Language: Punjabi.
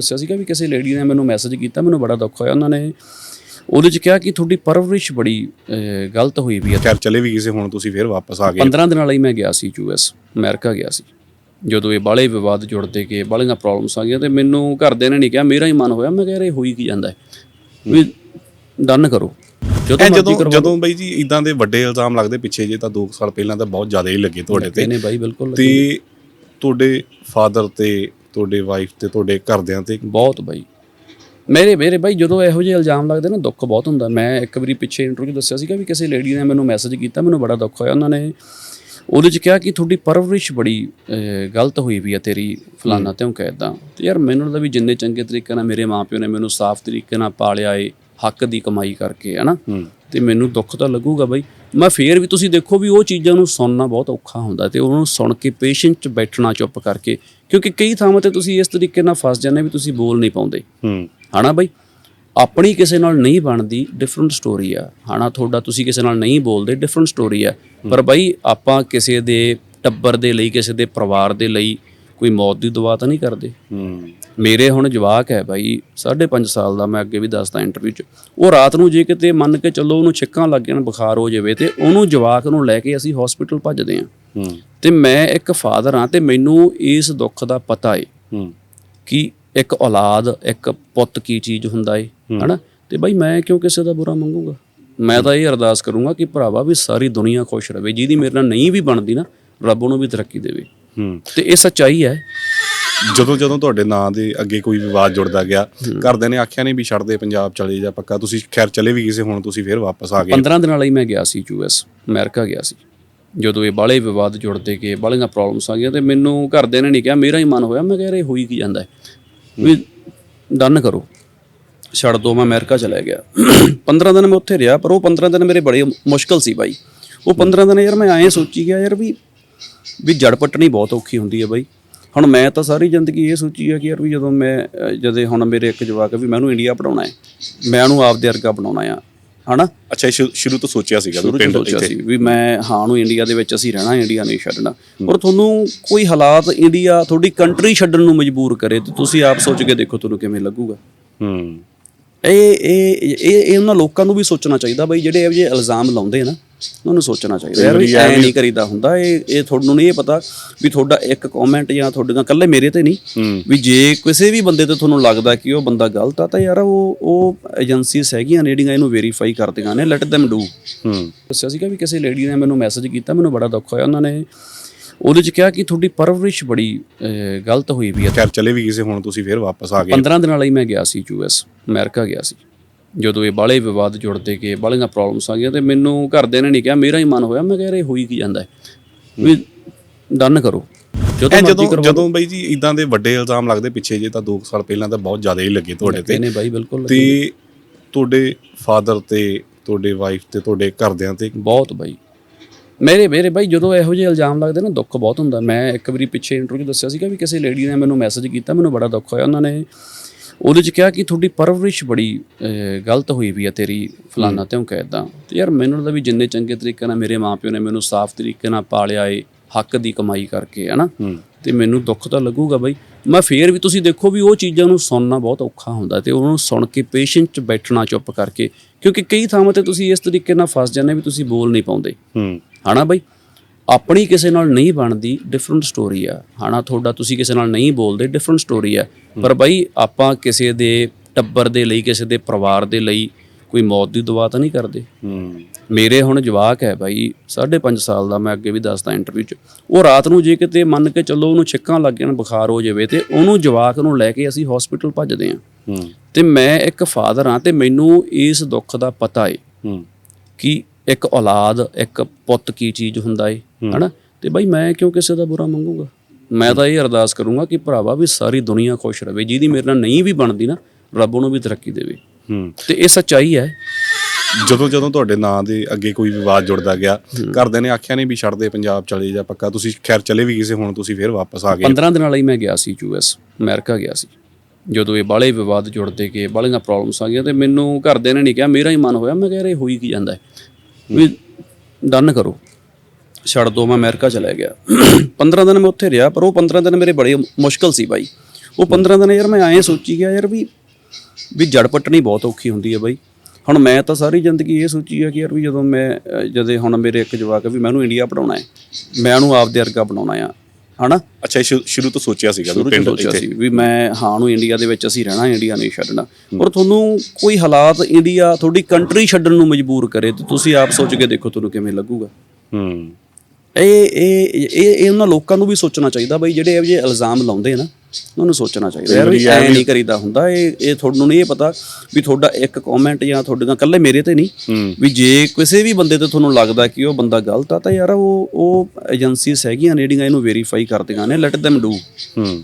ਦੱਸਿਆ ਸੀਗਾ ਵੀ ਕਿਸੇ ਲੇਡੀ ਨੇ ਮੈਨੂੰ ਮੈਸੇਜ ਕੀਤਾ ਮੈਨੂੰ ਬੜਾ ਦੁੱਖ ਹੋਇਆ ਉਹਨਾਂ ਨੇ। ਉਹਦੇ ਚ ਕਿਹਾ ਕਿ ਤੁਹਾਡੀ ਪਰਵਰਿਸ਼ ਬੜੀ ਅਹ, ਗਲਤ ਹੋਈ ਵੀ ਹੈ। ਖੈਰ ਚਲੇ ਵੀ ਕਿਸੇ ਹੁਣ ਤੁਸੀਂ ਫੇਰ ਵਾਪਸ ਆ ਗਏ। 15 ਦਿਨਾਂ ਲਈ ਮੈਂ ਗਿਆ ਸੀ ਯੂਐਸ ਅਮਰੀਕਾ ਗਿਆ ਸੀ। ਜਦੋਂ ਇਹ ਬਾਲੇ ਵਿਵਾਦ ਜੁੜਦੇ ਗਏ ਬਾਲੀਆਂ ਪ੍ਰੋਬਲਮਸ ਆ ਗਈਆਂ ਤੇ ਮੈਨੂੰ ਘਰਦਿਆਂ ਨੇ ਨਹੀਂ ਕਿਹਾ ਮੇਰਾ ਹੀ ਮਨ ਹੋਇਆ ਮੈਂ ਕਿਹਾ ਇਹ ਹੋਈ ਕੀ ਜਾਂਦਾ ਹੈ? ਵੀ ਡਨ ਕਰੋ। ਜਦੋਂ ਐ ਮਰਜ਼ੀ ਜਦੋਂ ਕਰਵਾ ਜਦੋਂ ਬਈ ਜੀ ਇਦਾਂ ਦੇ ਵੱਡੇ ਇਲਜ਼ਾਮ ਲੱਗਦੇ ਪਿੱਛੇ ਜੇ ਤਾਂ 2 ਸਾਲ ਪਹਿਲਾਂ ਤਾਂ ਬਹੁਤ ਜ਼ਿਆਦਾ ਹੀ ਲੱਗੇ ਤੁਹਾਡੇ ਤੇ। ਨੇ ਬਾਈ ਬਿਲਕੁਲ ਤੇ ਤੁਹਾਡੇ ਫਾਦਰ ਤੇ ਤੁਹਾਡੇ ਵਾਈਫ ਤੇ ਤੁਹਾਡੇ ਘਰਦਿਆਂ ਤੇ? ਬਹੁਤ ਬਾਈ। ਮੇਰੇ ਮੇਰੇ ਬਾਈ ਜਦੋਂ ਇਹੋ ਜਿਹੇ ਇਲਜ਼ਾਮ ਲੱਗਦੇ ਨਾ ਦੁੱਖ ਬਹੁਤ ਹੁੰਦਾ। ਮੈਂ ਇੱਕ ਵਾਰੀ ਪਿੱਛੇ ਇੰਟਰਵਿਊ ਦੱਸਿਆ ਸੀਗਾ ਵੀ ਕਿਸੇ ਲੇਡੀ ਨੇ ਮੈਨੂੰ ਮੈਸੇਜ ਕੀਤਾ ਮੈਨੂੰ ਬੜਾ ਦੁੱਖ ਹੋਇਆ ਉਹਨਾਂ ਨੇ। ਉਹਦੇ ਚ ਕਿਹਾ ਕਿ ਤੁਹਾਡੀ ਪਰਵਰਿਸ਼ ਬੜੀ ਗਲਤ ਹੋਈ ਵੀ ਹੈ ਤੇਰੀ ਫਲਾਨਾ ਤੇ ਉਹ ਇਦਾਂ ਤੇ ਯਾਰ ਮੈਨੂੰ ਲੱਗਦਾ ਵੀ ਜਿੰਨੇ ਚੰਗੇ ਤਰੀਕੇ ਨਾਲ ਮੇਰੇ ਮਾਪਿਓ ਨੇ ਮੈਨੂੰ ਸਾਫ਼ ਤਰੀਕੇ ਨਾਲ ਪਾਲਿਆ ਏ ਹੱਕ ਦੀ ਕਮਾਈ ਕਰਕੇ ਹਨਾ? ਤੇ ਮੈਨੂੰ ਦੁੱਖ ਤਾਂ ਲੱਗੂਗਾ ਬਾਈ। ਮੈਂ ਫੇਰ ਵੀ ਤੁਸੀਂ ਦੇਖੋ ਵੀ ਉਹ ਚੀਜ਼ਾਂ ਨੂੰ ਸੁਣਨਾ ਬਹੁਤ ਔਖਾ ਹੁੰਦਾ ਤੇ ਉਹਨੂੰ ਸੁਣ ਕੇ ਪੇਸ਼ੈਂਟ ਚ ਬੈਠਣਾ ਚੁੱਪ ਕਰਕੇ ਕਿਉਂਕਿ ਕਈ ਥਾਵਾਂ ਤੇ ਤੁਸੀਂ ਇਸ ਤਰੀਕੇ ਨਾਲ ਫਸ ਜਾਂਦੇ ਵੀ ਤੁਸੀਂ ਬੋਲ ਨਹੀਂ ਪਾਉਂਦੇ। ਹੂੰ। ਹਨਾ ਬਾਈ? ਆਪਣੀ ਕਿਸੇ ਨਾਲ ਨਹੀਂ ਬਣਦੀ ਡਿਫਰੈਂਟ ਸਟੋਰੀ ਆ। ਹਨਾ ਤੁਹਾਡਾ ਤੁਸੀਂ ਕਿਸੇ ਨਾਲ ਨਹੀਂ ਬੋਲਦੇ ਡਿਫਰੈਂਟ ਸਟੋਰੀ ਆ। ਪਰ ਬਾਈ ਆਪਾਂ ਕਿਸੇ ਦੇ ਟੱਬਰ ਦੇ ਲਈ ਕਿਸੇ ਦੇ ਪਰਿਵਾਰ ਦੇ ਲਈ ਕੋਈ ਮੌਤ ਦੀ ਦੁਆ ਤਾਂ ਨਹੀਂ ਕਰਦੇ। ਹੂੰ। ਮੇਰੇ ਹੁਣ ਜਵਾਕ ਹੈ ਬਾਈ 5.5 ਸਾਲ ਦਾ ਮੈਂ ਅੱਗੇ ਵੀ ਦੱਸਦਾ ਇੰਟਰਵਿਊ 'ਚ। ਉਹ ਰਾਤ ਨੂੰ ਜੇ ਕਿਤੇ ਮੰਨ ਕੇ ਚੱਲੋ ਉਹਨੂੰ ਛਿੱਕਾਂ ਲੱਗ ਜਾਣ ਬੁਖਾਰ ਹੋ ਜਾਵੇ ਤੇ ਉਹਨੂੰ ਜਵਾਕ ਨੂੰ ਲੈ ਕੇ ਅਸੀਂ ਹਸਪੀਟਲ ਭੱਜਦੇ ਹਾਂ। ਹੂੰ। ਤੇ ਮੈਂ ਇੱਕ ਫਾਦਰ ਹਾਂ ਤੇ ਮੈਨੂੰ ਇਸ ਦੁੱਖ ਦਾ ਪਤਾ ਏ ਹੂੰ। ਕਿ ਇੱਕ ਔਲਾਦ ਇੱਕ ਪੁੱਤ ਕੀ ਚੀਜ਼ ਹੁੰਦਾ ਏ ਹਨਾ? ਤੇ ਬਾਈ ਮੈਂ ਕਿਉਂ ਕਿਸੇ ਦਾ ਬੁਰਾ ਮੰਗੂਗਾ? ਮੈਂ ਤਾਂ ਇਹ ਅਰਦਾਸ ਕਰੂੰਗਾ ਕਿ ਭਰਾਵਾ ਵੀ ਸਾਰੀ ਦੁਨੀਆ ਖੁਸ਼ ਰਵੇ ਜਿਹਦੀ ਮੇਰੇ ਨਾਲ ਨਹੀਂ ਵੀ ਬਣਦੀ ਨਾ ਰੱਬ ਉਹਨੂੰ ਵੀ ਤਰੱਕੀ ਦੇਵੇ। ਹੂੰ। ਤੇ ਇਹ ਸੱਚਾਈ ਹੈ। ਜਦੋਂ ਜਦੋਂ ਤੁਹਾਡੇ ਨਾਂ ਦੇ ਅੱਗੇ ਕੋਈ ਵਿਵਾਦ ਜੁੜਦਾ ਗਿਆ ਘਰਦਿਆਂ ਨੇ ਆਖਿਆ ਨਹੀਂ ਵੀ ਛੱਡ ਦੇ ਪੰਜਾਬ ਚਲੇ ਜਾ ਪੱਕਾ। ਤੁਸੀਂ ਖੈਰ ਚਲੇ ਵੀ ਕਿਸੇ ਹੁਣ ਤੁਸੀਂ ਫੇਰ ਵਾਪਸ ਆ ਗਏ। 15 ਦਿਨਾਂ ਲਈ ਮੈਂ ਗਿਆ ਸੀ ਯੂਐਸ ਅਮਰੀਕਾ ਗਿਆ ਸੀ। ਜਦੋਂ ਇਹ ਬਾਲੇ ਵਿਵਾਦ ਜੁੜਦੇ ਗਏ ਬਾਲੀਆਂ ਪ੍ਰੋਬਲਮਸ ਆ ਗਈਆਂ ਤੇ ਮੈਨੂੰ ਘਰਦਿਆਂ ਨੇ ਨਹੀਂ ਕਿਹਾ ਮੇਰਾ ਹੀ ਮਨ ਹੋਇਆ ਮੈਂ ਕਿਹਾ ਇਹ ਹੋਈ ਕੀ ਜਾਂਦਾ ਹੈ? ਵੀ ਡਨ ਕਰੋ। ਛੱਡ ਦੋ ਮੈਂ ਅਮਰੀਕਾ ਚਲਾ ਗਿਆ। 15 ਦਿਨ ਮੈਂ ਉੱਥੇ ਰਿਹਾ ਪਰ ਉਹ 15 ਦਿਨ ਮੇਰੇ ਬੜੇ ਮੁਸ਼ਕਲ ਸੀ ਬਾਈ। ਉਹ 15 ਦਿਨ ਯਾਰ ਮੈਂ ਐਂ ਸੋਚੀ ਗਿਆ ਯਾਰ ਵੀ ਵੀ ਜੜ ਪੱਟਣੀ ਬਹੁਤ ਔਖੀ ਹੁੰਦੀ ਹੈ ਬਾਈ। ਹੁਣ ਮੈਂ ਤਾਂ ਸਾਰੀ ਜ਼ਿੰਦਗੀ ਇਹ ਸੋਚੀ ਆ ਕਿ ਯਾਰ ਵੀ ਜਦੋਂ ਮੈਂ ਜਦੇ ਹੁਣ ਮੇਰੇ ਇੱਕ ਜਵਾਕ ਵੀ ਮੈਂ ਉਹਨੂੰ ਇੰਡੀਆ ਪੜਾਉਣਾ ਹੈ ਮੈਂ ਉਹਨੂੰ ਆਪਦੇ ਵਰਗਾ ਬਣਾਉਣਾ ਆ ਹਨਾ? ਅੱਛਾ ਸ਼ੁਰੂ ਤੋਂ ਸੋਚਿਆ ਸੀਗਾ ਪਿੰਡ ਇੱਥੇ। ਵੀ ਮੈਂ ਹਾਂ ਨੂੰ ਇੰਡੀਆ ਦੇ ਵਿੱਚ ਅਸੀਂ ਰਹਿਣਾ ਇੰਡੀਆ ਨਹੀਂ ਛੱਡਣਾ। ਪਰ ਤੁਹਾਨੂੰ ਕੋਈ ਹਾਲਾਤ ਇੰਡੀਆ ਤੁਹਾਡੀ ਕੰਟਰੀ ਛੱਡਣ ਨੂੰ ਮਜਬੂਰ ਕਰੇ ਤੇ ਤੁਸੀਂ ਆਪ ਸੋਚ ਕੇ ਦੇਖੋ ਤੁਹਾਨੂੰ ਕਿਵੇਂ ਲੱਗੂਗਾ। ਹੂੰ। ਇਹ ਇਹ ਇਹ ਉਹਨਾਂ ਲੋਕਾਂ ਨੂੰ ਵੀ ਸੋਚਣਾ ਚਾਹੀਦਾ ਬਈ ਜਿਹੜੇ ਇਹੋ ਜਿਹੇ ਇਲਜ਼ਾਮ ਲਾਉਂਦੇ ਆ ਨਾ। ਉਹਨਾਂ ਨੂੰ ਸੋਚਣਾ ਚਾਹੀਦਾ। ਯਾਰ ਵੀ ਐ ਨਹੀਂ ਕਰੀਦਾ ਹੁੰਦਾ ਇਹ ਇਹ ਤੁਹਾਨੂੰ ਨਹੀਂ ਇਹ ਪਤਾ ਵੀ ਤੁਹਾਡਾ ਇੱਕ ਕਮੈਂਟ ਜਾਂ ਤੁਹਾਡੀਆਂ ਇਕੱਲੇ ਮੇਰੇ ਤੇ ਨਹੀਂ। ਵੀ ਜੇ ਕਿਸੇ ਵੀ ਬੰਦੇ ਤੇ ਤੁਹਾਨੂੰ ਲੱਗਦਾ ਕਿ ਉਹ ਬੰਦਾ ਗਲਤ ਆ ਤਾਂ ਯਾਰ ਉਹ ਉਹ ਏਜੰਸੀਜ਼ ਹੈਗੀਆਂ ਜਿਹੜੀਆਂ ਇਹਨੂੰ ਵੈਰੀਫਾਈ ਕਰਦੀਆਂ ਨੇ ਲੈਟ them ਡੂ ਹੂੰ। ਦੱਸਿਆ ਸੀਗਾ ਵੀ ਕਿਸੇ ਲੇਡੀ ਨੇ ਮੈਨੂੰ ਮੈਸੇਜ ਕੀਤਾ ਮੈਨੂੰ ਬੜਾ ਦੁੱਖ ਹੋਇਆ ਉਹਨਾਂ ਨੇ। ਉਹਦੇ ਚ ਕਿਹਾ ਕਿ ਤੁਹਾਡੀ ਪਰਵਰਿਸ਼ ਬੜੀ ਗਲਤ ਹੋਈ ਵੀ ਹੈ। ਚਲੇ ਵੀ ਕਿਸੇ ਹੁਣ ਤੁਸੀਂ ਫੇਰ ਵਾਪਸ ਆ ਗਏ। 15 ਦਿਨਾਂ ਲਈ ਮੈਂ ਗਿਆ ਸੀ ਯੂਐਸ ਅਮਰੀਕਾ ਗਿਆ ਸੀ। ਜਦੋਂ ਇਹ ਬਾਲੇ ਵਿਵਾਦ ਜੁੜਦੇ ਗਏ ਬਾਲੀਆਂ ਪ੍ਰੋਬਲਮਸ ਆ ਗਈਆਂ ਤੇ ਮੈਨੂੰ ਘਰਦਿਆਂ ਨੇ ਨਹੀਂ ਕਿਹਾ ਮੇਰਾ ਹੀ ਮਨ ਹੋਇਆ ਮੈਂ ਕਿਹਾ ਯਾਰ ਇਹ ਹੋਈ ਕੀ ਜਾਂਦਾ ਹੈ? ਵੀ ਡਨ ਕਰੋ। ਜਦੋਂ ਜਦੋਂ ਜਦੋਂ ਬਈ ਜੀ ਇਦਾਂ ਦੇ ਵੱਡੇ ਇਲਜ਼ਾਮ ਲੱਗਦੇ ਪਿੱਛੇ ਜੇ ਤਾਂ 2 ਸਾਲ ਪਹਿਲਾਂ ਤਾਂ ਬਹੁਤ ਜ਼ਿਆਦਾ ਹੀ ਲੱਗੇ ਤੁਹਾਡੇ ਤੇ। ਨੇ ਬਾਈ ਬਿਲਕੁਲ ਤੇ ਤੁਹਾਡੇ ਫਾਦਰ ਤੇ ਤੁਹਾਡੇ ਵਾਈਫ ਤੇ ਤੁਹਾਡੇ ਘਰਦਿਆਂ ਤੇ ਬਹੁਤ ਬਾਈ। ਮੇਰੇ ਮੇਰੇ ਬਾਈ ਜਦੋਂ ਇਹੋ ਜਿਹੇ ਇਲਜ਼ਾਮ ਲੱਗਦੇ ਨਾ ਦੁੱਖ ਬਹੁਤ ਹੁੰਦਾ। ਮੈਂ ਇੱਕ ਵਾਰੀ ਪਿੱਛੇ ਇੰਟਰਵਿਊ ਦੱਸਿਆ ਸੀਗਾ ਵੀ ਕਿਸੇ ਲੇਡੀ ਨੇ ਮੈਨੂੰ ਮੈਸੇਜ ਕੀਤਾ ਮੈਨੂੰ ਬੜਾ ਦੁੱਖ ਹੋਇਆ। ਉਹਨਾਂ ਨੇ ਉਹਦੇ ਚ ਕਿਹਾ ਕਿ ਤੁਹਾਡੀ ਪਰਵਰਿਸ਼ ਬੜੀ ਗਲਤ ਹੋਈ ਵੀ ਹੈ ਤੇਰੀ ਫਲਾਨਾ ਤੇ ਉਹ ਇਦਾਂ ਤੇ। ਯਾਰ ਮੈਨੂੰ ਲੱਗਦਾ ਵੀ ਜਿੰਨੇ ਚੰਗੇ ਤਰੀਕੇ ਨਾਲ ਮੇਰੇ ਮਾਪਿਓ ਨੇ ਮੈਨੂੰ ਸਾਫ਼ ਤਰੀਕੇ ਨਾਲ ਪਾਲਿਆ ਏ ਹੱਕ ਦੀ ਕਮਾਈ ਕਰਕੇ ਹਨਾ? ਤੇ ਮੈਨੂੰ ਦੁੱਖ ਤਾਂ ਲੱਗੂਗਾ ਬਾਈ। ਮੈਂ ਫੇਰ ਵੀ ਤੁਸੀਂ ਦੇਖੋ ਵੀ ਉਹ ਚੀਜ਼ਾਂ ਨੂੰ ਸੁਣਨਾ ਬਹੁਤ ਔਖਾ ਹੁੰਦਾ ਤੇ ਉਹਨੂੰ ਸੁਣ ਕੇ ਪੇਸ਼ੈਂਟ ਚ ਬੈਠਣਾ ਚੁੱਪ ਕਰਕੇ ਕਿਉਂਕਿ ਕਈ ਥਾਵਾਂ ਤੇ ਤੁਸੀਂ ਇਸ ਤਰੀਕੇ ਨਾਲ ਫਸ ਜਾਂਦੇ ਵੀ ਤੁਸੀਂ ਬੋਲ ਨਹੀਂ ਪਾਉਂਦੇ। ਹੂੰ। ਹਨਾ ਬਾਈ? ਆਪਣੀ ਕਿਸੇ ਨਾਲ ਨਹੀਂ ਬਣਦੀ ਡਿਫਰੈਂਟ ਸਟੋਰੀ ਆ। ਹਨਾ ਤੁਹਾਡਾ ਤੁਸੀਂ ਕਿਸੇ ਨਾਲ ਨਹੀਂ ਬੋਲਦੇ ਡਿਫਰੈਂਟ ਸਟੋਰੀ ਆ। ਪਰ ਬਾਈ ਆਪਾਂ ਕਿਸੇ ਦੇ ਟੱਬਰ ਦੇ ਲਈ ਕਿਸੇ ਦੇ ਪਰਿਵਾਰ ਦੇ ਲਈ ਕੋਈ ਮੌਤ ਦੀ ਦੁਆ ਤਾਂ ਨਹੀਂ ਕਰਦੇ। ਹੂੰ। ਮੇਰੇ ਹੁਣ ਜਵਾਕ ਹੈ ਬਾਈ 5.5 ਸਾਲ ਦਾ ਮੈਂ ਅੱਗੇ ਵੀ ਦੱਸਦਾ ਇੰਟਰਵਿਊ 'ਚ। ਉਹ ਰਾਤ ਨੂੰ ਜੇ ਕਿਤੇ ਮੰਨ ਕੇ ਚੱਲੋ ਉਹਨੂੰ ਛਿੱਕਾਂ ਲੱਗ ਜਾਣ ਬੁਖਾਰ ਹੋ ਜਾਵੇ ਤੇ ਉਹਨੂੰ ਜਵਾਕ ਨੂੰ ਲੈ ਕੇ ਅਸੀਂ ਹਸਪੀਟਲ ਭੱਜਦੇ ਹਾਂ। ਹੂੰ। ਤੇ ਮੈਂ ਇੱਕ ਫਾਦਰ ਹਾਂ ਤੇ ਮੈਨੂੰ ਇਸ ਦੁੱਖ ਦਾ ਪਤਾ ਏ ਹੂੰ। ਕਿ ਇੱਕ ਔਲਾਦ ਇੱਕ ਪੁੱਤ ਕੀ ਚੀਜ਼ ਹੁੰਦਾ ਏ ਹਨਾ? ਤੇ ਬਾਈ ਮੈਂ ਕਿਉਂ ਕਿਸੇ ਦਾ ਬੁਰਾ ਮੰਗੂਗਾ? ਮੈਂ ਤਾਂ ਇਹ ਅਰਦਾਸ ਕਰੂੰਗਾ ਕਿ ਭਰਾਵਾ ਵੀ ਸਾਰੀ ਦੁਨੀਆ ਖੁਸ਼ ਰਵੇ। ਜਿਹਦੀ ਮੇਰੇ ਨਾਲ ਨਹੀਂ ਵੀ ਬਣਦੀ ਨਾ ਰੱਬ ਉਹਨੂੰ ਵੀ ਤਰੱਕੀ ਦੇਵੇ। ਹੂੰ। ਤੇ ਇਹ ਸੱਚਾਈ ਹੈ। ਜਦੋਂ ਜਦੋਂ ਤੁਹਾਡੇ ਨਾਂ ਦੇ ਅੱਗੇ ਕੋਈ ਵਿਵਾਦ ਜੁੜਦਾ ਗਿਆ ਘਰਦਿਆਂ ਨੇ ਆਖਿਆ ਨਹੀਂ ਵੀ ਛੱਡ ਦੇ ਪੰਜਾਬ ਚਲੇ ਜਾ ਪੱਕਾ। ਤੁਸੀਂ ਖੈਰ ਚਲੇ ਵੀ ਕਿਸੇ ਹੁਣ ਤੁਸੀਂ ਫੇਰ ਵਾਪਸ ਆ ਗਏ। 15 ਦਿਨਾਂ ਲਈ ਮੈਂ ਗਿਆ ਸੀ ਯੂਐਸ ਅਮਰੀਕਾ ਗਿਆ ਸੀ। ਜਦੋਂ ਇਹ ਬਾਲੇ ਵਿਵਾਦ ਜੁੜਦੇ ਗਏ ਬਾਲੀਆਂ ਪ੍ਰੋਬਲਮਸ ਆ ਗਈਆਂ ਤੇ ਮੈਨੂੰ ਘਰਦਿਆਂ ਨੇ ਨਹੀਂ ਕਿਹਾ ਮੇਰਾ ਹੀ ਮਨ ਹੋਇਆ। ਮੈਂ ਕਿਹਾ ਯਾਰ ਇਹ ਹੋਈ ਕੀ ਜਾਂਦਾ ਹੈ? ਵੀ ਡਨ ਕਰੋ। ਛੱਡ ਦੋ ਮੈਂ ਅਮਰੀਕਾ ਚਲਾ ਗਿਆ। 15 ਦਿਨ ਮੈਂ ਉੱਥੇ ਰਿਹਾ ਪਰ ਉਹ 15 ਦਿਨ ਮੇਰੇ ਬੜੇ ਮੁਸ਼ਕਲ ਸੀ ਬਾਈ। ਉਹ 15 ਦਿਨ ਯਾਰ ਮੈਂ ਐਂ ਸੋਚੀ ਗਿਆ ਯਾਰ ਵੀ ਵੀ ਜੜ ਪੱਟਣੀ ਬਹੁਤ ਔਖੀ ਹੁੰਦੀ ਹੈ ਬਾਈ। ਹੁਣ ਮੈਂ ਤਾਂ ਸਾਰੀ ਜ਼ਿੰਦਗੀ ਇਹ ਸੋਚੀ ਆ ਕਿ ਯਾਰ ਵੀ ਜਦੋਂ ਮੈਂ ਅਹ, ਜਦੇ ਹੁਣ ਮੇਰੇ ਇੱਕ ਜਵਾਕ ਵੀ ਮੈਂ ਉਹਨੂੰ ਇੰਡੀਆ ਪੜਾਉਣਾ ਹੈ। ਮੈਂ ਉਹਨੂੰ ਆਪਦੇ ਵਰਗਾ ਬਣਾਉਣਾ ਆ। ਹਨਾ? ਅੱਛਾ ਇਹ ਸ਼ੁਰੂ- ਸ਼ੁਰੂ ਤੋਂ ਸੋਚਿਆ ਸੀਗਾ ਵੀ ਸ਼ੁਰੂ ਤੋਂ ਪਿੰਡ ਸੋਚਿਆ ਇੱਥੇ। ਸੀ ਵੀ ਮੈਂ ਹਾਂ ਨੂੰ ਇੰਡੀਆ ਦੇ ਵਿੱਚ ਅਸੀਂ ਰਹਿਣਾ ਇੰਡੀਆ ਨਹੀਂ ਛੱਡਣਾ। ਪਰ ਤੁਹਾਨੂੰ ਕੋਈ ਹਾਲਾਤ ਇੰਡੀਆ ਤੁਹਾਡੀ ਕੰਟਰੀ ਛੱਡਣ ਨੂੰ ਮਜਬੂਰ ਕਰੇ ਤੇ ਤੁਸੀਂ ਆਪ ਸੋਚ ਕੇ ਦੇਖੋ ਤੁਹਾਨੂੰ ਕਿਵੇਂ ਲੱਗੂਗਾ। ਹੂੰ। ਇਹ ਇਹ ਇਹ ਇਹ ਉਹਨਾਂ ਲੋਕਾਂ ਨੂੰ ਵੀ ਸੋਚਣਾ ਚਾਹੀਦਾ ਬਈ ਜਿਹੜੇ ਇਹੋ ਜਿਹੇ ਇਲਜ਼ਾਮ ਲਾਉਂਦੇ ਆ ਨਾ ਉਹਨਾਂ ਨੂੰ ਸੋਚਣਾ ਚਾਹੀਦਾ। ਯਾਰ ਵੀ ਐ ਨਹੀਂ ਕਰੀਦਾ ਹੁੰਦਾ ਇਹ ਇਹ ਤੁਹਾਨੂੰ ਨਹੀਂ ਇਹ ਪਤਾ ਵੀ ਤੁਹਾਡਾ ਇੱਕ ਕਮੈਂਟ ਜਾਂ ਤੁਹਾਡੀਆਂ ਇਕੱਲੇ ਮੇਰੇ ਤੇ ਨਹੀਂ ਵੀ ਜੇ ਕਿਸੇ ਵੀ ਬੰਦੇ ਤੇ ਤੁਹਾਨੂੰ ਲੱਗਦਾ ਕਿ ਉਹ ਬੰਦਾ ਗਲਤ ਆ ਤਾਂ ਯਾਰ ਉਹ ਉਹ ਏਜੰਸੀਜ਼ ਹੈਗੀਆਂ ਨੇ ਜਿਹੜੀਆਂ ਇਹਨੂੰ ਵੈਰੀਫਾਈ ਕਰਦੀਆਂ ਨੇ ਲੈਟ them ਡੂ ਹੂੰ।